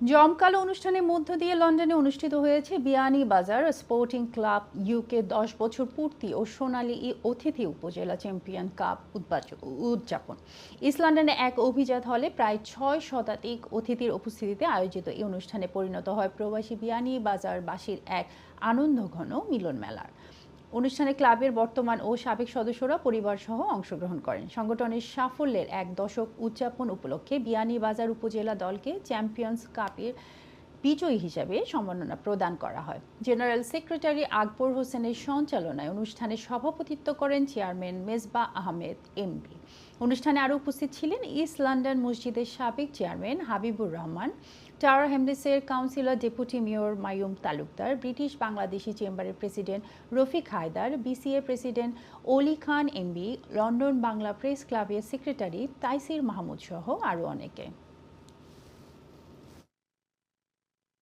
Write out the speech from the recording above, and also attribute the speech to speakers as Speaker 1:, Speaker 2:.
Speaker 1: জমকালো অনুষ্ঠানের মধ্য দিয়ে লন্ডনে অনুষ্ঠিত হয়েছে বিয়ানী বাজার স্পোর্টিং ক্লাব ইউকে দশ বছর পূর্তি ও সোনালী ই অতিথি উপজেলা চ্যাম্পিয়ন কাপ উদযাপন। ইস্ট লন্ডনে এক অভিজাত হলে প্রায় ছয় শতাধিক অতিথির উপস্থিতিতে আয়োজিত এই অনুষ্ঠানে পরিণত হয় প্রবাসী বিয়ানী বাজারবাসীর এক আনন্দঘন মিলন মেলার অনুষ্ঠানে ক্লাবের বর্তমান ও সাবেক সদস্যরা পরিবার সহ অংশগ্রহণ করেন। সংগঠনের সাফল্যের এক দশক উদযাপন উপলক্ষে বিয়ানীবাজার উপজেলা দলকে চ্যাম্পিয়ন্স কাপের বিজয়ী হিসাবে সম্মাননা প্রদান করা হয়। জেনারেল সেক্রেটারি আকবর হোসেনের সঞ্চালনায় অনুষ্ঠানে সভাপতিত্ব করেন চেয়ারম্যান মেজবা আহমেদ এমবি অনুষ্ঠানে আরও উপস্থিত ছিলেন ইস্ট লন্ডন মসজিদের সাবেক chairman Habibur Rahman Tower হ্যামলেসের councillor deputy mayor Mayum Talukdar British Bangladeshi চেম্বারের president Rafiq Haidar BCA president Oli Khan MB London Bangla press ক্লাবের সেক্রেটারি তাইসির মাহমুদ সহ আরও অনেকে।